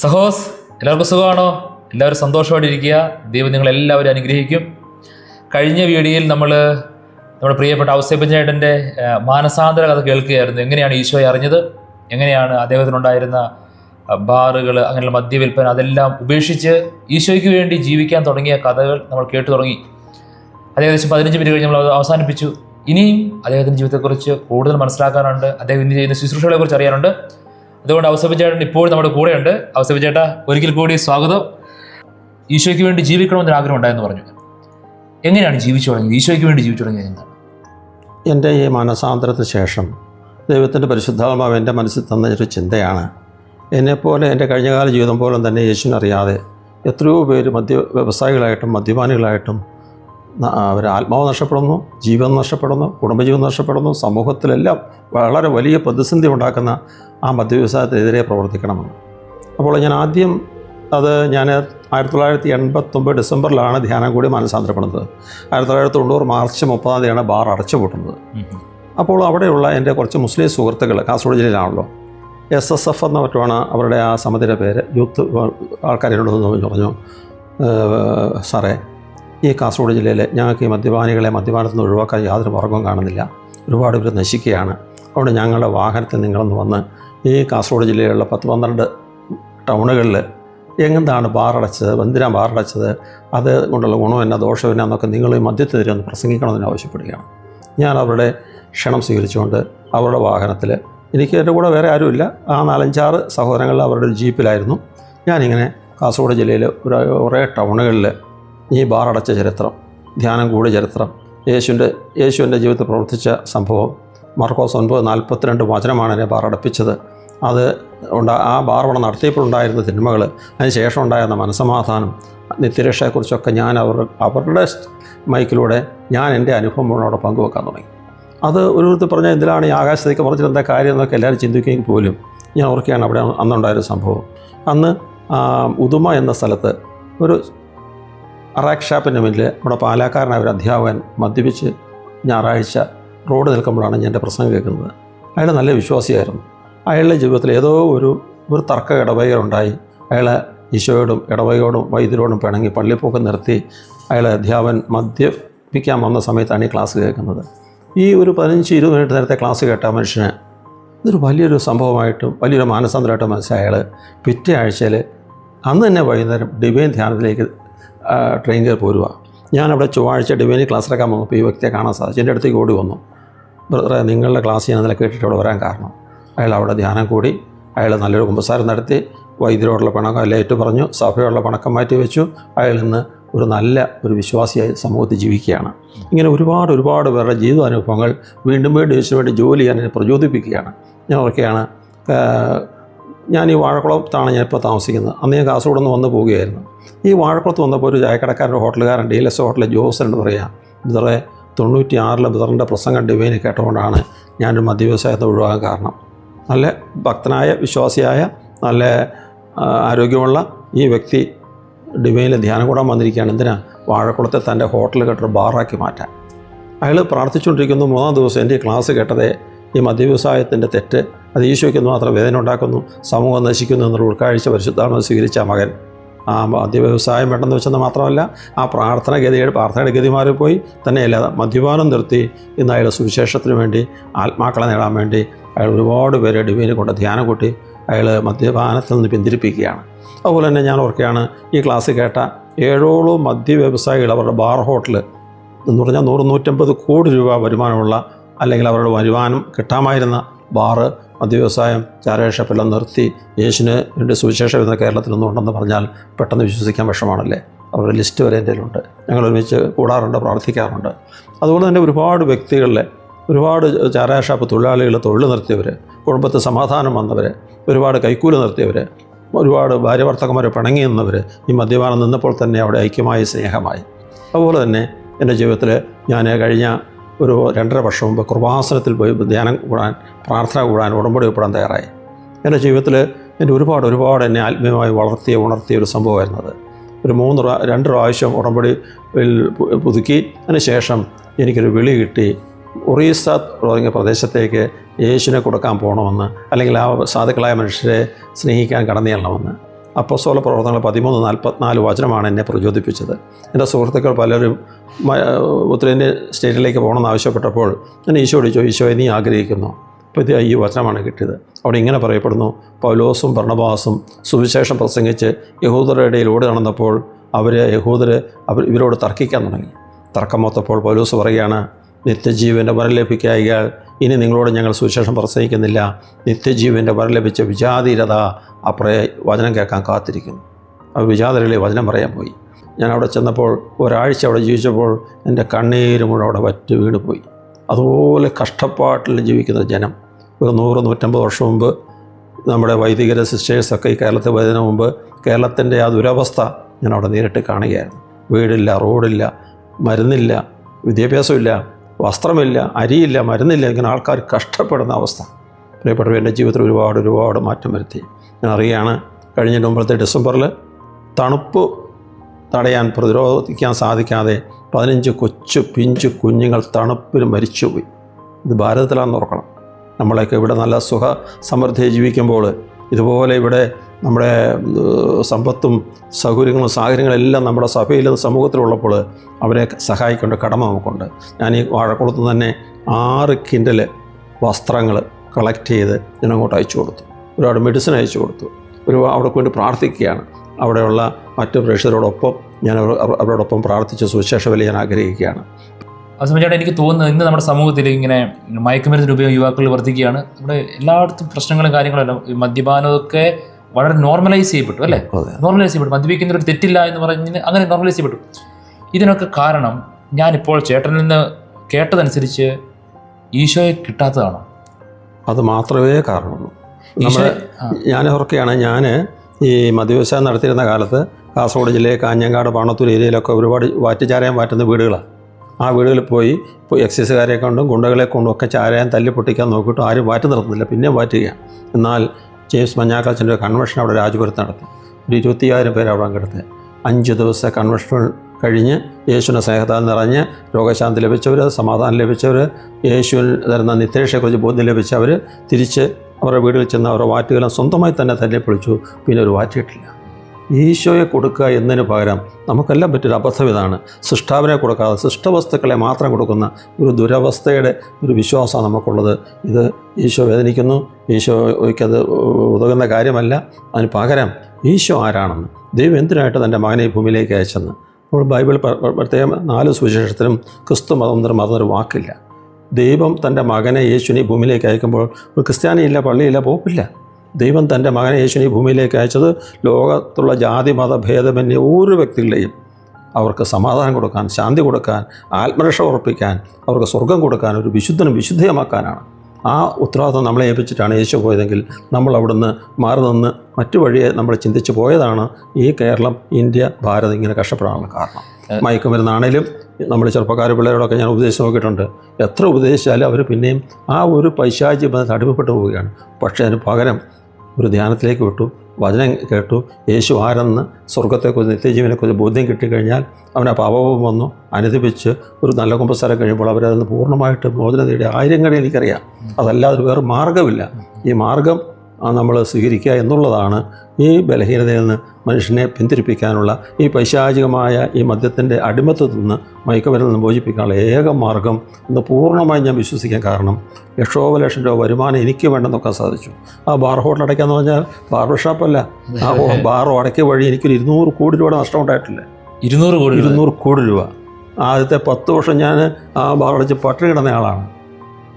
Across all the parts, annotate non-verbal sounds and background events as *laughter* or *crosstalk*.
സഹോസ് എല്ലാവർക്കും സുഖമാണോ? എല്ലാവരും സന്തോഷമായിട്ട് ഇരിക്കുക ദൈവം നിങ്ങളെല്ലാവരും അനുഗ്രഹിക്കും. കഴിഞ്ഞ വീഡിയോയിൽ നമ്മൾ നമ്മുടെ പ്രിയപ്പെട്ട ഔസേപ്പഞ്ചേട്ടന്റെ മാനസാന്തര കഥ കേൾക്കുകയായിരുന്നു. എങ്ങനെയാണ് ഈശോയെ അറിഞ്ഞത്? എങ്ങനെയാണ് അദ്ദേഹത്തിനുണ്ടായിരുന്ന ബാറുകൾ അങ്ങനെയുള്ള മദ്യവിൽപ്പന അതെല്ലാം ഉപേക്ഷിച്ച് ഈശോയ്ക്ക് വേണ്ടി ജീവിക്കാൻ തുടങ്ങിയ കഥകൾ നമ്മൾ കേട്ടു തുടങ്ങി. അത് ഏകദേശം പതിനഞ്ച് മിനിറ്റ് കഴിഞ്ഞ് നമ്മൾ അവസാനിപ്പിച്ചു. ഇനിയും അദ്ദേഹത്തിന്റെ ജീവിതത്തെക്കുറിച്ച് കൂടുതൽ മനസ്സിലാക്കാനുണ്ട്. അദ്ദേഹം ഇന്ന് ചെയ്യുന്ന ശുശ്രൂഷകളെക്കുറിച്ച് അറിയാനുണ്ട്. അതുകൊണ്ട് ഔസഫിച്ചേട്ടൻ ഇപ്പോഴും നമ്മുടെ കൂടെയുണ്ട്. ഔസഫിച്ചേട്ട ഒരിക്കൽ കൂടി സ്വാഗതം. ഈശോയ്ക്ക് വേണ്ടി ജീവിക്കണമെന്നൊരു ആഗ്രഹം ഉണ്ടായെന്ന് പറഞ്ഞു. എങ്ങനെയാണ് ജീവിച്ചു തുടങ്ങിയത്? ഈശോയ്ക്ക് വേണ്ടി ജീവിച്ചു തുടങ്ങിയത് എന്താണ്? എന്റെ ഈ മാനസാന്തരത്തിന് ശേഷം ദൈവത്തിന്റെ പരിശുദ്ധാത്മാവ് എന്റെ മനസ്സിൽ തന്ന ഒരു ചിന്തയാണ്. എന്നെപ്പോലെ എന്റെ കഴിഞ്ഞകാല ജീവിതം പോലും തന്നെ യേശുവിനറിയാതെ എത്രയോ പേര് മദ്യ വ്യവസായികളായിട്ടും മദ്യപാനികളായിട്ടും അവർ ആത്മാവ് നഷ്ടപ്പെടുന്നു ജീവൻ നഷ്ടപ്പെടുന്നു കുടുംബജീവൻ നഷ്ടപ്പെടുന്നു സമൂഹത്തിലെല്ലാം വളരെ വലിയ പ്രതിസന്ധി ഉണ്ടാക്കുന്ന ആ മദ്യവ്യവസായത്തിനെതിരെ പ്രവർത്തിക്കണമെന്ന്. അപ്പോൾ ഞാൻ ആദ്യം അത് ഞാൻ ആയിരത്തി തൊള്ളായിരത്തി എൺപത്തൊമ്പത് ഡിസംബറിലാണ് ധ്യാനം കൂടി മനസ്സാന്തരപ്പെടുന്നത് ആയിരത്തി തൊള്ളായിരത്തി തൊണ്ണൂറ് മാർച്ച് മുപ്പതാം തീയതിയാണ് ബാർ അടച്ചുപൂട്ടുന്നത് അപ്പോൾ അവിടെയുള്ള എന്റെ കുറച്ച് മുസ്ലിം സുഹൃത്തുക്കൾ കാസർഗോഡ് ജില്ലയിലാണല്ലോ എസ് എസ് എഫ് എന്ന മറ്റുമാണ് അവരുടെ ആ സമിതിയുടെ പേര് യൂത്ത് ആൾക്കാരോട് പറഞ്ഞു "ഏഹ്, സാറേ ഈ കാസർഗോഡ് ജില്ലയിൽ ഞങ്ങൾക്ക് ഈ മദ്യപാനികളെ മദ്യപാനത്തിൽ നിന്ന് ഒഴിവാക്കാൻ യാതൊരു മാർഗവും കാണുന്നില്ല. ഒരുപാട് പേര് നശിക്കുകയാണ്. അതുകൊണ്ട് ഞങ്ങളുടെ വാഹനത്തിൽ നിങ്ങളൊന്ന് വന്ന് ഈ കാസർഗോഡ് ജില്ലയിലുള്ള പത്ത് പന്ത്രണ്ട് ടൗണുകളിൽ എങ്ങനെയാണ് ബാറടച്ചത് എന്തിനാണ് ബാറടച്ചത് അത് കൊണ്ടുള്ള ഗുണം എന്നാ ദോഷം എന്നാ എന്നൊക്കെ നിങ്ങൾ ഈ മദ്യത്തിനെതിരെ ഒന്ന് പ്രസംഗിക്കണമെന്ന് ആവശ്യപ്പെടുകയാണ്. ഞാൻ അവരുടെ ക്ഷണം സ്വീകരിച്ചുകൊണ്ട് അവരുടെ വാഹനത്തിൽ എനിക്ക് എന്റെ കൂടെ വേറെ ആരുമില്ല. ആ നാലഞ്ചാറ് സഹോദരങ്ങൾ അവരുടെ ഒരു ജീപ്പിലായിരുന്നു. ഞാനിങ്ങനെ കാസർഗോഡ് ജില്ലയിൽ ഒരു കുറേ ടൗണുകളിൽ ഈ ബാറടച്ച ചരിത്രം ധ്യാനം കൂടിയ ചരിത്രം യേശുവിന്റെ യേശുവിന്റെ ജീവിതത്തിൽ പ്രവർത്തിച്ച സംഭവം മർക്കോസ് ഒൻപത് നാൽപ്പത്തിരണ്ട് വചനമാണ് എന്നെ ബാറടപ്പിച്ചത് അത് ഉണ്ടാ ആ ബാർ അവിടെ നടത്തിയപ്പോഴുണ്ടായിരുന്ന തിന്മകൾ അതിന് ശേഷം ഉണ്ടായിരുന്ന മനസമാധാനം നിത്യരക്ഷയെക്കുറിച്ചൊക്കെ ഞാൻ അവർ അവരുടെ മൈക്കിലൂടെ ഞാൻ എന്റെ അനുഭവം അവിടെ പങ്കുവെക്കാൻ തുടങ്ങി. അത് ഒരു വിധത്തിൽ പറഞ്ഞാൽ എന്തിനാണ് ഈ ആകാശത്തേക്ക് പറഞ്ഞിട്ട് എന്താ കാര്യം എന്നൊക്കെ എല്ലാവരും ചിന്തിക്കുകയും പോലും ഞാൻ ഓർക്കുകയാണ് അവിടെ അന്നുണ്ടായൊരു സംഭവം. അന്ന് ഉദുമ എന്ന സ്ഥലത്ത് ഒരു അറാക്ക് ഷാപ്പിന്റെ മുന്നിൽ നമ്മുടെ പാലാക്കാരനായ ഒരു അധ്യാപകൻ മദ്യപിച്ച് ഞായറാഴ്ച റോഡ് നിൽക്കുമ്പോഴാണ് ഞാൻ എന്റെ പ്രസംഗം കേൾക്കുന്നത്. അയാൾ നല്ല വിശ്വാസിയായിരുന്നു. അയാളുടെ ജീവിതത്തിൽ ഏതോ ഒരു ഒരു തർക്ക ഇടവകയുണ്ടായി. അയാളെ ഈശോയോടും ഇടവകയോടും വൈദ്യരോടും പിണങ്ങി പള്ളിപ്പോക്ക് നിർത്തി അയാളെ അധ്യാപൻ മദ്യപിക്കാൻ വന്ന സമയത്താണ് ഈ ക്ലാസ് കേൾക്കുന്നത്. ഈ ഒരു പതിനഞ്ച് ഇരുപത് മിനിറ്റ് നേരത്തെ ക്ലാസ് കേട്ട മനുഷ്യന് ഇതൊരു വലിയൊരു സംഭവമായിട്ടും വലിയൊരു മാനസാന്തരമായിട്ടും മനസ്സിലായ. അയാൾ പിറ്റേ ആഴ്ചയിൽ അന്ന് തന്നെ വൈകുന്നേരം ഡിവൈൻ ധ്യാനത്തിലേക്ക് ട്രെയിൻ കയറി പോരുക. ഞാനവിടെ ചൊവ്വാഴ്ച ഡിവൈനി ക്ലാസ് എടുക്കാൻ വന്നപ്പോൾ ഈ വ്യക്തിയെ കാണാൻ സാധിച്ചു. എന്റെ അടുത്തേക്ക് ഓടി വന്നു. ബ്രദറെ നിങ്ങളുടെ ക്ലാസ് ഞാൻ ഇന്നലെ കേട്ടിട്ട് ഇവിടെ വരാൻ കാരണം. അയാൾ അവിടെ ധ്യാനം കൂടി അയാൾ നല്ലൊരു കുമ്പസാരം നടത്തി വൈദ്യരോടുള്ള പണക്കം എല്ലാം ഏറ്റു പറഞ്ഞു സഭയോടുള്ള പണക്കം മാറ്റി വെച്ചു. അയാൾ ഇന്ന് ഒരു നല്ല ഒരു വിശ്വാസിയായി സമൂഹത്തിൽ ജീവിക്കുകയാണ്. ഇങ്ങനെ ഒരുപാട് ഒരുപാട് പേരുടെ ജീവിതാനുഭവങ്ങൾ വീണ്ടും വീണ്ടും യേശുവിന് വേണ്ടി ജോലി ചെയ്യാൻ പ്രചോദിപ്പിക്കുകയാണ്. ഞാൻ ഓർക്കുകയാണ് ആ, ഞാൻ ഈ വാഴക്കുളത്താണ് ഞാൻ ഇപ്പോൾ താമസിക്കുന്നത്. അന്ന് ഞാൻ കാസർഗോഡ് നിന്ന് വന്ന് പോവുകയായിരുന്നു. ഈ വാഴക്കുളത്ത് വന്നപ്പോൾ ഒരു ചായക്കടക്കാരന്റെ ഹോട്ടലുകാരൻ ഡി എൽ എസ് ഹോട്ടലിലെ ജോസ് എന്ന് പറയാം ബിദറെ തൊണ്ണൂറ്റി ആറിലെ ബിദറിന്റെ പ്രസംഗം ഡിവൈന് കേട്ടുകൊണ്ടാണ് ഞാനൊരു മദ്യവ്യവസായത്തെ ഒഴിവാകാൻ കാരണം. നല്ല ഭക്തനായ വിശ്വാസിയായ നല്ല ആരോഗ്യമുള്ള ഈ വ്യക്തി ഡിവൈനിൽ ധ്യാനം കൂടാൻ വന്നിരിക്കുകയാണ്. എന്തിനാ? വാഴക്കുളത്തെ തന്റെ ഹോട്ടൽ കെട്ടൊരു ബാറാക്കി മാറ്റാൻ. അയാൾ പ്രാർത്ഥിച്ചുകൊണ്ടിരിക്കുന്നു. മൂന്നാം ദിവസം എന്റെ ക്ലാസ് കേട്ടതേ ഈ മദ്യവ്യവസായത്തിന്റെ തെറ്റ് അത് ഈശോയ്ക്ക് മാത്രം വേദന ഉണ്ടാക്കുന്നു സമൂഹം നശിക്കുന്നു എന്നുള്ള ഉൾക്കാഴ്ച പരിശുദ്ധാണോ സ്വീകരിച്ച മകൻ. ആ മദ്യവ്യവസായം വേണ്ടെന്ന് വെച്ചെന്ന് മാത്രമല്ല ആ പ്രാർത്ഥന ഗതിയുടെ പ്രാർത്ഥനയുടെ ഗതി മാറിപ്പോയി തന്നെയല്ല മദ്യപാനം നിർത്തി ഇന്ന് അയാൾ സുവിശേഷത്തിന് വേണ്ടി ആത്മാക്കളെ നേടാൻ വേണ്ടി അയാൾ ഒരുപാട് പേരെ ഡിവൈനെ കൊണ്ട് ധ്യാനം കൂട്ടി അയാൾ മദ്യപാനത്തിൽ നിന്ന് പിന്തിരിപ്പിക്കുകയാണ്. അതുപോലെ തന്നെ ഞാൻ ഓർക്കുകയാണ് ഈ ക്ലാസ് കേട്ട ഏഴോളം മദ്യ വ്യവസായികൾ അവരുടെ ബാർ ഹോട്ടൽ എന്ന് പറഞ്ഞാൽ നൂറ് നൂറ്റമ്പത് കോടി രൂപ വരുമാനമുള്ള അല്ലെങ്കിൽ അവരുടെ വരുമാനം കിട്ടാമായിരുന്ന ബാറ് മദ്യവ്യവസായം ചാരേഷപ്പെല്ലാം നിർത്തി യേശുവിന് വേണ്ടി സുവിശേഷം എന്ന കേരളത്തിലൊന്നും ഉണ്ടെന്ന് പറഞ്ഞാൽ പെട്ടെന്ന് വിശ്വസിക്കാൻ വിഷമാണല്ലേ അവരുടെ ലിസ്റ്റ് വരെ എന്റെ ഉണ്ട് ഞങ്ങൾ ഒരുമിച്ച് കൂടാറുണ്ട് പ്രാർത്ഥിക്കാറുണ്ട്. അതുപോലെ തന്നെ ഒരുപാട് വ്യക്തികളിലെ ഒരുപാട് ചാരാഷാപ്പ് തൊഴിലാളികൾ തൊഴിൽ നിർത്തിയവർ കുടുംബത്തിൽ സമാധാനം വന്നവർ ഒരുപാട് കൈക്കൂലി നിർത്തിയവർ ഒരുപാട് ഭാര്യവർത്തകന്മാരെ പിണങ്ങി നിന്നവർ ഈ മദ്യപാനം നിന്നപ്പോൾ തന്നെ അവിടെ ഐക്യമായി സ്നേഹമായി. അതുപോലെ തന്നെ എന്റെ ജീവിതത്തിൽ ഞാൻ കഴിഞ്ഞ ഒരു രണ്ടര വർഷം മുമ്പ് കൃപാസനത്തിൽ പോയി ധ്യാനം കൂടാൻ പ്രാർത്ഥന കൂടാൻ ഉടമ്പടി ഒപ്പിടാൻ തയ്യാറായി. എന്റെ ജീവിതത്തിൽ എന്റെ ഒരുപാട് ഒരുപാട് എന്നെ ആത്മീയമായി വളർത്തിയ ഉണർത്തിയ ഒരു സംഭവമായിരുന്നു അത് ഒരു മൂന്ന് രണ്ട് പ്രാവശ്യം ഉടമ്പടി പുതുക്കി അതിന് ശേഷം എനിക്കൊരു വിളി കിട്ടി. ഒറീസ തുടങ്ങിയ പ്രദേശത്തേക്ക് യേശുവിനെ കൊടുക്കാൻ പോകണമെന്ന് അല്ലെങ്കിൽ ആ സാധുക്കളായ മനുഷ്യരെ സ്നേഹിക്കാൻ കടന്നു ചെല്ലണമെന്ന് അപ്പസ്തോല പ്രവർത്തനങ്ങൾ പതിമൂന്ന് നാൽപ്പത്തിനാല് വചനമാണ് എന്നെ പ്രചോദിപ്പിച്ചത്. എന്റെ സുഹൃത്തുക്കൾ പലരും ഉത്തരേന്ത്യ സ്റ്റേറ്റിലേക്ക് പോകണമെന്ന് ആവശ്യപ്പെട്ടപ്പോൾ ഞാൻ ഈശോയോട് ചോദിച്ചു ഈശോയെ നീ ആഗ്രഹിക്കുന്നു? അപ്പോൾ ഈ വചനമാണ് കിട്ടിയത്. അവിടെ ഇങ്ങനെ പറയപ്പെടുന്നു പൗലോസും ഭർണബാസും സുവിശേഷം പ്രസംഗിച്ച് യഹൂദരുടെ ഇടയിൽ ഓടി നടന്നപ്പോൾ അവർ യഹൂദർ അവർ ഇവരോട് തർക്കിക്കാൻ തുടങ്ങി. തർക്കം മൊത്തപ്പോൾ പൗലോസ് പറയുകയാണ് നിത്യജീവന്റെ വരം ലഭിക്കായികൾ ഇനി നിങ്ങളോട് ഞങ്ങൾ സുവിശേഷം പ്രസംഗിക്കുന്നില്ല. നിത്യജീവന്റെ വരം ലഭിച്ച വിജാതീരത ആ പ്രയ വചനം കേൾക്കാൻ കാത്തിരിക്കുന്നു. അപ്പോൾ വിജാതരളി വചനം പറയാൻ പോയി. ഞാൻ അവിടെ ചെന്നപ്പോൾ ഒരാഴ്ച അവിടെ ജീവിച്ചപ്പോൾ എന്റെ കണ്ണീര് മുഴുവൻ അവിടെ വറ്റ് വീണ് പോയി. അതുപോലെ കഷ്ടപ്പാട്ടിൽ ജീവിക്കുന്ന ജനം. ഒരു നൂറ് നൂറ്റമ്പത് വർഷം മുമ്പ് നമ്മുടെ വൈദികര സിസ്റ്റേഴ്സൊക്കെ ഈ കേരളത്തിൽ വരുന്നതിന് മുമ്പ് കേരളത്തിന്റെ ആ ദുരവസ്ഥ ഞാൻ അവിടെ നേരിട്ട് കാണുകയായിരുന്നു. വീടില്ല റോഡില്ല മരുന്നില്ല വിദ്യാഭ്യാസമില്ല. വസ്ത്രമില്ല അരിയില്ല മരുന്നില്ല ഇങ്ങനെ ആൾക്കാർ കഷ്ടപ്പെടുന്ന അവസ്ഥ. പ്രിയപ്പെട്ടവർ എന്റെ ജീവിതത്തിൽ ഒരുപാട് ഒരുപാട് മാറ്റം വരുത്തി. ഞാൻ അറിയുകയാണ് കഴിഞ്ഞ മുമ്പത്തെ ഡിസംബറിൽ തണുപ്പ് തടയാൻ പ്രതിരോധിക്കാൻ സാധിക്കാതെ പതിനഞ്ച് കൊച്ചു പിഞ്ചു കുഞ്ഞുങ്ങൾ തണുപ്പിൽ മരിച്ചുപോയി. ഇത് ഭാരതത്തിലാണെന്ന് ഓർക്കണം. നമ്മളൊക്കെ ഇവിടെ നല്ല സുഖ സമൃദ്ധിയെ ജീവിക്കുമ്പോൾ ഇതുപോലെ ഇവിടെ നമ്മുടെ സമ്പത്തും സൗകര്യങ്ങളും സാഹചര്യങ്ങളും എല്ലാം നമ്മുടെ സഭയിലും സമൂഹത്തിലുള്ളപ്പോൾ അവരെ സഹായിക്കേണ്ട കടമ നമുക്കുണ്ട്. ഞാൻ ഈ വാഴക്കുളത്ത് തന്നെ ആറ് കിൻഡൽ വസ്ത്രങ്ങൾ കളക്ട് ചെയ്ത് ഞാൻ അങ്ങോട്ട് അയച്ചു കൊടുത്തു. ഒരുപാട് മെഡിസിൻ അയച്ചു കൊടുത്തു. ഒരു അവിടെ വേണ്ടി പ്രാർത്ഥിക്കുകയാണ്. അവിടെയുള്ള മറ്റു പ്രേക്ഷകരോടൊപ്പം ഞാൻ അവരോടൊപ്പം പ്രാർത്ഥിച്ച് സുവിശേഷ വലിയ ഞാൻ ആഗ്രഹിക്കുകയാണ്. അസമയം എനിക്ക് തോന്നുന്നത് ഇന്ന് നമ്മുടെ സമൂഹത്തിൽ ഇങ്ങനെ മയക്കുമരുന്നിന് ഉപയോഗം യുവാക്കളിൽ വർദ്ധിക്കുകയാണ്. നമ്മുടെ എല്ലായിടത്തും പ്രശ്നങ്ങളും കാര്യങ്ങളെല്ലാം ഈ മദ്യപാനമൊക്കെ വളരെ നോർമലൈസ് ചെയ്യപ്പെട്ടു അല്ലേ? നോർമലൈസ് ചെയ്യപ്പെട്ടു. മദ്യപിക്കുന്ന ഒരു തെറ്റില്ല എന്ന് പറഞ്ഞ് അങ്ങനെ നോർമലൈസ് ചെയ്യപ്പെട്ടു. ഇതിനൊക്കെ കാരണം ഞാനിപ്പോൾ ചേട്ടനിൽ നിന്ന് കേട്ടതനുസരിച്ച് ഈശോയെ കിട്ടാത്തതാണ്. അത് മാത്രമേ കാരണമുള്ളൂ. ഈശോ ഞാൻ ഓർക്കുകയാണ് ഞാൻ ഈ മദ്യവ്യവസായം നടത്തിയിരുന്ന കാലത്ത് കാസർഗോഡ് ജില്ലയിൽ കാഞ്ഞങ്ങാട് പാണത്തൂർ ഏരിയയിലൊക്കെ ഒരുപാട് വാറ്റുചാരായം മാറ്റുന്ന വീടുകളാണ് ആ വീടുകളിൽ പോയി എക്സൈസുകാരെ കൊണ്ടും ഗുണ്ടകളെ കൊണ്ടും ഒക്കെ ചാരായം തല്ലി പൊട്ടിക്കാൻ നോക്കിയിട്ട് ആരും വാറ്റ് നിർത്തുന്നില്ല. പിന്നെ വാറ്റുകയാണ് എന്നാൽ ജെയിംസ് മഞ്ഞാക്കാച്ചന്റെ ഒരു കൺവെൻഷൻ അവിടെ രാജപുരത്ത് നടത്തി. ഒരു ഇരുപത്തിയായിരം പേര് അവിടെ പങ്കെടുത്ത്. അഞ്ച് ദിവസത്തെ കൺവെൻഷൻ കഴിഞ്ഞ് യേശുവിനെ സ്നേഹത്താൽ നിറഞ്ഞ് രോഗശാന്തി ലഭിച്ചവർ സമാധാനം ലഭിച്ചവർ യേശുവിൽ തരുന്ന നിത്യരക്ഷയെക്കുറിച്ച് ബോധ്യം ലഭിച്ചവർ തിരിച്ച് അവരുടെ വീട്ടിൽ ചെന്ന് അവരുടെ വാറ്റുകളെ സ്വന്തമായി തന്നെ തന്നെ പൊളിച്ചു പിന്നെ ഒരു വാറ്റിയിട്ടില്ല ഈശോയെ കൊടുക്കുക എന്നതിന് പകരം നമുക്കെല്ലാം പറ്റിയൊരു അബദ്ധം ഇതാണ്. സൃഷ്ടാവിനെ കൊടുക്കാതെ സൃഷ്ടവസ്തുക്കളെ മാത്രം കൊടുക്കുന്ന ഒരു ദുരവസ്ഥയുടെ ഒരു വിശ്വാസമാണ് നമുക്കുള്ളത്. ഇത് ഈശോ വേദനിക്കുന്നു. ഈശോയ്ക്കത് ഉതകുന്ന കാര്യമല്ല. അതിന് പകരം ഈശോ ആരാണെന്ന്. ദൈവം എന്തിനായിട്ട് തന്റെ മകനെ ഭൂമിയിലേക്ക് അയച്ചെന്ന്? അപ്പോൾ ബൈബിൾ പ്രത്യേകം നാല് സുവിശേഷത്തിനും ക്രിസ്തു മതം ഒരു വാക്കില്ല. ദൈവം തന്റെ മകനെ യേശുവിനെ ഭൂമിയിലേക്ക് അയക്കുമ്പോൾ ഒരു ക്രിസ്ത്യാനിയില്ല പള്ളിയില്ല പോപ്പില്ല. ദൈവം തന്റെ മകനെ യേശുവിനെ ഈ ഭൂമിയിലേക്ക് അയച്ചത് ലോകത്തുള്ള ജാതി മത ഭേദമന്യ ഓരോ വ്യക്തികളെയും അവർക്ക് സമാധാനം കൊടുക്കാൻ ശാന്തി കൊടുക്കാൻ ആത്മരക്ഷ ഉറപ്പിക്കാൻ അവർക്ക് സ്വർഗം കൊടുക്കാൻ ഒരു വിശുദ്ധനും വിശുദ്ധയമാക്കാനാണ്. ആ ഉത്തരവാദിത്വം നമ്മളെ ഏൽപ്പിച്ചിട്ടാണ് യേശു പോയതെങ്കിൽ നമ്മൾ അവിടുന്ന് മാറി നിന്ന് മറ്റു വഴിയെ നമ്മൾ ചിന്തിച്ച് പോയതാണ് ഈ കേരളം ഇന്ത്യ ഭാരതം ഇങ്ങനെ കഷ്ടപ്പെടാനുള്ള കാരണം. മയക്കുമരുന്നാണേലും നമ്മൾ ചെറുപ്പക്കാർ പിള്ളേരോടൊക്കെ ഞാൻ ഉപദേശിച്ച് നോക്കിയിട്ടുണ്ട്. എത്ര ഉപദേശിച്ചാലും അവർ പിന്നെയും ആ ഒരു പൈശാചി ബന്ധത്തിൽ അടിമപ്പെട്ടു പോവുകയാണ്. പക്ഷേ അതിന് പകരം ഒരു ധ്യാനത്തിലേക്ക് വിട്ടു വചനം കേട്ടു യേശു ആരെന്ന് സ്വർഗത്തെക്കുറിച്ച് നിത്യജീവനെക്കുറിച്ച് ബോധ്യം കിട്ടിക്കഴിഞ്ഞാൽ അവനെ പാപവും വന്നു അനുദിപ്പിച്ച് ഒരു നല്ല കുമ്പസാരം കഴിയുമ്പോൾ അവരതിന് പൂർണമായിട്ട് മോചനം നേടിയ ആയിരം കണി എനിക്കറിയാം. അതല്ലാതെ വേറെ മാർഗമില്ല. ഈ മാർഗം നമ്മൾ സ്വീകരിക്കുക എന്നുള്ളതാണ് ഈ ബലഹീനതയിൽ നിന്ന് മനുഷ്യനെ പിന്തിരിപ്പിക്കാനുള്ള ഈ പൈശാചികമായ ഈ മദ്യത്തിന്റെ അടിമത്തത്തിൽ നിന്ന് മയക്കുമരുന്നിൽ നിന്ന് മോചിപ്പിക്കാനുള്ള ഏക മാർഗം എന്ന് പൂർണമായും ഞാൻ വിശ്വസിക്കാൻ കാരണം ലക്ഷോപലക്ഷം രൂപ വരുമാനം എനിക്ക് വേണ്ടെന്നൊക്കെ സാധിച്ചു. ആ ബാർ ഹോട്ടൽ അടയ്ക്കാന്ന് പറഞ്ഞാൽ ബാർബർ ഷോപ്പല്ല ആ ബാറോ *laughs* ബാർ അടയ്ക്കിയ വഴി എനിക്കൊരു ഇരുന്നൂറ് കോടി രൂപയുടെ നഷ്ടം ഉണ്ടായിട്ടില്ല. ഇരുന്നൂറ് കോടി. ഇരുന്നൂറ് കോടി രൂപ. ആദ്യത്തെ പത്ത് വർഷം ഞാൻ ആ ബാർ അടച്ച് പട്ടിണി കിടന്ന ആളാണ്.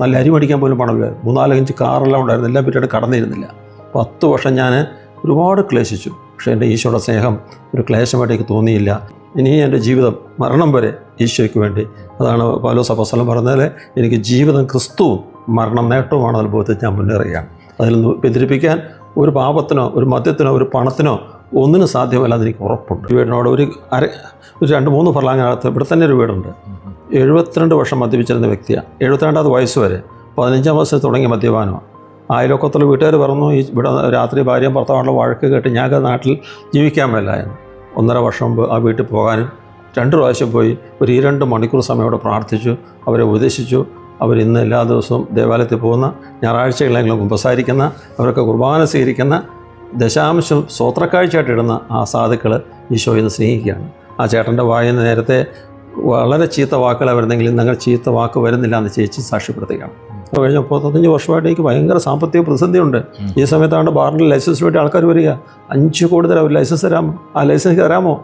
നല്ല അരി മേടിക്കാൻ പോലും പണമില്ല. മൂന്നാലഞ്ച് കാറെല്ലാം ഉണ്ടായിരുന്നു. എല്ലാം പിന്നീട് കടന്നിരുന്നില്ല. പത്ത് വർഷം ഞാൻ ഒരുപാട് ക്ലേശിച്ചു. പക്ഷേ എന്റെ ഈശോയുടെ സ്നേഹം ഒരു ക്ലേശമായിട്ട് എനിക്ക് തോന്നിയില്ല. ഇനി എന്റെ ജീവിതം മരണം വരെ ഈശോയ്ക്ക് വേണ്ടി. അതാണ് പാലോസ് അപ്പസ്തലൻ പറഞ്ഞാൽ എനിക്ക് ജീവിതം ക്രിസ്തുവും മരണം നേട്ടവുമാണ് അനുഭവത്തിൽ ഞാൻ മുന്നേറുകയാണ്. അതിൽ നിന്ന് പിന്തിരിപ്പിക്കാൻ ഒരു പാപത്തിനോ ഒരു മദ്യത്തിനോ ഒരു പണത്തിനോ ഒന്നിനും സാധ്യമല്ലാതെ എനിക്ക് ഉറപ്പുണ്ട്. വീടിനോട് ഒരു അര ഒരു രണ്ട് മൂന്ന് ഫർലാങ്ങിനകത്ത് ഇവിടെ തന്നെ ഒരു വീടുണ്ട്. എഴുപത്തിരണ്ട് വർഷം മദ്യപിച്ചിരുന്ന വ്യക്തിയാണ്. എഴുപത്തിരണ്ടാമത് വയസ്സ് വരെ പതിനഞ്ചാം വയസ്സിൽ തുടങ്ങിയ മദ്യപാനമാണ്. അയലോക്കത്തുള്ള വീട്ടുകാർ പറഞ്ഞു ഈ ഇവിടെ രാത്രി ഭാര്യയും ഭർത്താവുള്ള വഴക്ക് കേട്ട് ഞങ്ങൾക്ക് നാട്ടിൽ ജീവിക്കാൻ മേലായിരുന്നു ഒന്നര വർഷം മുമ്പ് ആ വീട്ടിൽ പോകാനും രണ്ട് പ്രാവശ്യം പോയി ഒരു ഈ രണ്ട് മണിക്കൂർ സമയം അവിടെ പ്രാർത്ഥിച്ചു അവരെ ഉപദേശിച്ചു. അവർ ഇന്ന് എല്ലാ ദിവസവും ദേവാലയത്തിൽ പോകുന്ന ഞായറാഴ്ചകളെങ്കിലും ഉപസാരിക്കുന്ന അവരൊക്കെ കുർബാന സ്വീകരിക്കുന്ന ദശാംശം സ്വോത്രക്കാഴ്ചയായിട്ട് ഇടുന്ന ആ സാധുക്കൾ ഈശോ ഇന്ന് സ്നേഹിക്കുകയാണ്. ആ ചേട്ടന്റെ വായന നേരത്തെ വളരെ ചീത്ത വാക്കുകൾ വരുന്നെങ്കിലും നിങ്ങൾ ചീത്ത വാക്ക് വരുന്നില്ല എന്ന് ചേച്ചി സാക്ഷ്യപ്പെടുത്തുകയാണ്. അപ്പോൾ കഴിഞ്ഞ മുപ്പത്തഞ്ച് വർഷമായിട്ട് എനിക്ക് ഭയങ്കര സാമ്പത്തിക പ്രതിസന്ധിയുണ്ട്. ഈ സമയത്താണ് ബാറിന്റെ ലൈസൻസിന് വേണ്ടി ആൾക്കാർ വരിക. അഞ്ച് കോടി തരാം ഒരു ലൈസൻസ് തരാമോ ആ ലൈസൻസ് തരാമോ?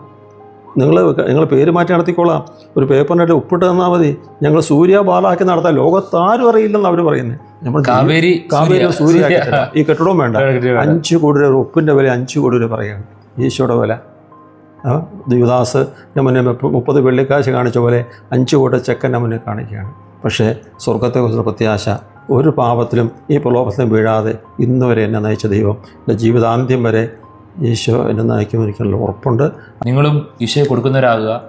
നിങ്ങൾ നിങ്ങൾ പേര് മാറ്റി നടത്തിക്കോളാം. ഒരു പേപ്പറിനായിട്ട് ഉപ്പിട്ട് തന്നാൽ മതി. ഞങ്ങൾ സൂര്യ ബാലാക്കി നടത്താൻ ലോകത്താരും അറിയില്ലെന്ന് അവർ പറയുന്നത് നമ്മൾ കാവേരി കാവേരി സൂര്യ-. ഈ കെട്ടിടവും വേണ്ട. അഞ്ച് കോടി രൂപ ഒപ്പിന്റെ വില അഞ്ച് കോടി രൂപ പറയുകയാണ്. ഈശോയുടെ വില. ദേവദാസ് മുന്നേ മുപ്പത് വെള്ളിക്കാശ് കാണിച്ച പോലെ അഞ്ച് കോടി ചെക്കന്റെ മുന്നിൽ കാണിക്കുകയാണ്. പക്ഷേ സ്വർഗത്തെക്കുറിച്ചുള്ള പ്രത്യാശ ഒരു പാപത്തിലും ഈ പ്രലോഭത്തിലും വീഴാതെ ഇന്നുവരെ എന്നെ നയിച്ച ദൈവം എന്റെ ജീവിതാന്ത്യം വരെ ഈശോ എന്നെ നയിക്കുമെന്ന് എനിക്കുള്ള ഉറപ്പുണ്ട്. നിങ്ങളും ഈശോയെ കൊടുക്കുന്നവരാകുക.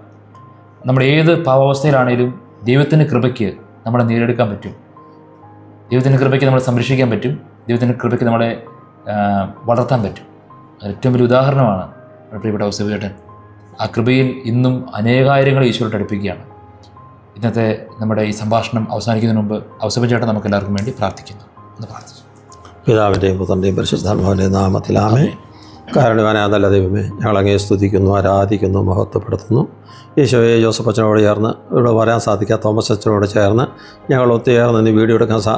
നമ്മൾ ഏത് പാവാവസ്ഥയിലാണേലും ദൈവത്തിന്റെ കൃപയ്ക്ക് നമ്മളെ നേടിയെടുക്കാൻ പറ്റും. ദൈവത്തിന്റെ കൃപയ്ക്ക് നമ്മളെ സംരക്ഷിക്കാൻ പറ്റും. ദൈവത്തിന്റെ കൃപയ്ക്ക് നമ്മളെ വളർത്താൻ പറ്റും. അത് ഏറ്റവും വലിയ ഉദാഹരണമാണ് നമ്മുടെ പ്രിയപ്പെട്ട ഔസേബേട്ടൻ ആ കൃപയിൽ ഇന്നും അനേകായിരങ്ങൾ ഈശോയോട് അടുപ്പിക്കുകയാണ്. ഇന്നത്തെ നമ്മുടെ ഈ സംഭാഷണം അവസാനിക്കുന്നതിന് മുമ്പ് ഔസേബൻ നമുക്ക് എല്ലാവർക്കും വേണ്ടി പ്രാർത്ഥിക്കുന്നു. എന്ന് പ്രാർത്ഥിച്ചു. പിതാവിന്റെയും പുത്രന്റെയും പരിശുദ്ധാത്മാവിന്റെയും നാമത്തിലാമേ കാരണവാനായ നല്ല ദൈവമേ ഞങ്ങളങ്ങേ സ്തുതിക്കുന്നു ആരാധിക്കുന്നു മഹത്വപ്പെടുത്തുന്നു. ഈശോയെ ജോസഫ് അച്ഛനോട് ചേർന്ന് ഇവിടെ വരാൻ സാധിക്കാത്ത തോമസ് അച്ഛനോട് ചേർന്ന് ഞങ്ങൾ ഒത്തുചേർന്ന് നിന്ന് വീഡിയോ എടുക്കാൻ സാ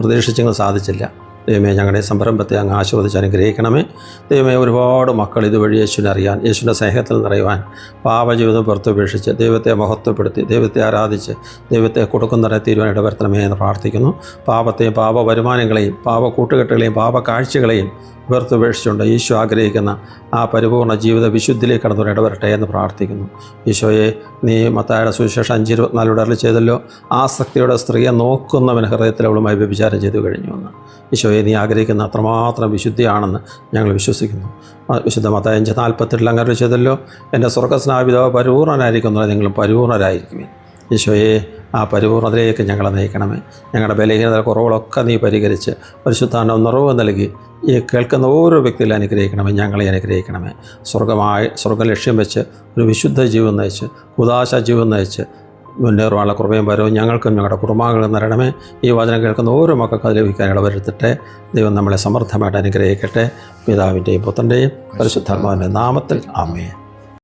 പ്രതീക്ഷിച്ചെങ്കിൽ സാധിച്ചില്ല. ദൈവമേ ഞങ്ങളുടെ സംരംഭത്തെ അങ്ങ് ആശീർവദിച്ച് അനുഗ്രഹിക്കണമേ. ദൈവമേ ഒരുപാട് മക്കൾ ഇതുവഴി യേശുവിനെ അറിയാൻ യേശുവിന്റെ സ്നേഹത്തിൽ നിറയുവാൻ പാപജീവിതം പുറത്തുപേക്ഷിച്ച് ദൈവത്തെ മഹത്വപ്പെടുത്തി ദൈവത്തെ ആരാധിച്ച് ദൈവത്തെ കൊടുക്കുന്നവരെ തീരുവാൻ ഇടവരുത്തണമേ എന്ന് പ്രാർത്ഥിക്കുന്നു. പാപത്തെയും പാപ വരുമാനങ്ങളെയും പാപ കൂട്ടുകെട്ടുകളെയും പാപ കാഴ്ചകളെയും വേർത്തുപേക്ഷിച്ചുകൊണ്ട് ഈശോ ആഗ്രഹിക്കുന്ന ആ പരിപൂർണ ജീവിത വിശുദ്ധിയിലേക്ക് കടന്നു ഇടവരട്ടെ എന്ന് പ്രാർത്ഥിക്കുന്നു. ഈശോയെ നീ മത്തായുടെ സുവിശേഷം അഞ്ച് ഇരുപത്തിനാലിലൂടെ അരളി ചെയ്തല്ലോ. ആസക്തിയുടെ സ്ത്രീയെ നോക്കുന്നവൻ ഹൃദയത്തിൽ അവളുമായി വ്യഭിചാരം ചെയ്തു കഴിഞ്ഞു എന്ന്. ഈശോയെ നീ ആഗ്രഹിക്കുന്ന അത്രമാത്രം വിശുദ്ധിയാണെന്ന് ഞങ്ങൾ വിശ്വസിക്കുന്നു. വിശുദ്ധ മത്തായ അഞ്ച് നാൽപ്പത്തെട്ടിൽ അങ്ങനെ ചെയ്തല്ലോ. എന്റെ സ്വർഗസ്നാപിതാവ് പരിപൂർണനായിരിക്കുന്നത് നിങ്ങളും പരിപൂർണരായിരിക്കുമേ ഈശോയെ ആ പരിപൂർണതയിലേക്ക് ഞങ്ങളെ നയിക്കണമേ. ഞങ്ങളുടെ ബലഹീനത കുറവുകളൊക്കെ നീ പരിഹരിച്ച് പരിശുദ്ധാന നിറവ് നൽകി ഈ കേൾക്കുന്ന ഓരോ വ്യക്തിയിലും അനുഗ്രഹിക്കണമേ ഞങ്ങളെ അനുഗ്രഹിക്കണമേ. സ്വർഗമായി സ്വർഗ ലക്ഷ്യം വെച്ച് ഒരു വിശുദ്ധ ജീവൻ നയിച്ച് ഉദാശ ജീവൻ നയിച്ച് മുന്നേറുവാനുള്ള കൃപയും വരവും ഞങ്ങൾക്കും ഞങ്ങളുടെ കുടുംബാംഗങ്ങളും നേടണമേ ഈ വചനം കേൾക്കുന്ന ഓരോ മക്കൾക്ക് ലഭിക്കാൻ ഇടവരുത്തട്ടെ ദൈവം നമ്മളെ സമൃദ്ധമായിട്ട് അനുഗ്രഹിക്കട്ടെ. പിതാവിന്റെയും പുത്രന്റെയും പരിശുദ്ധാത്മാവിന്റെ നാമത്തിൽ ആമേ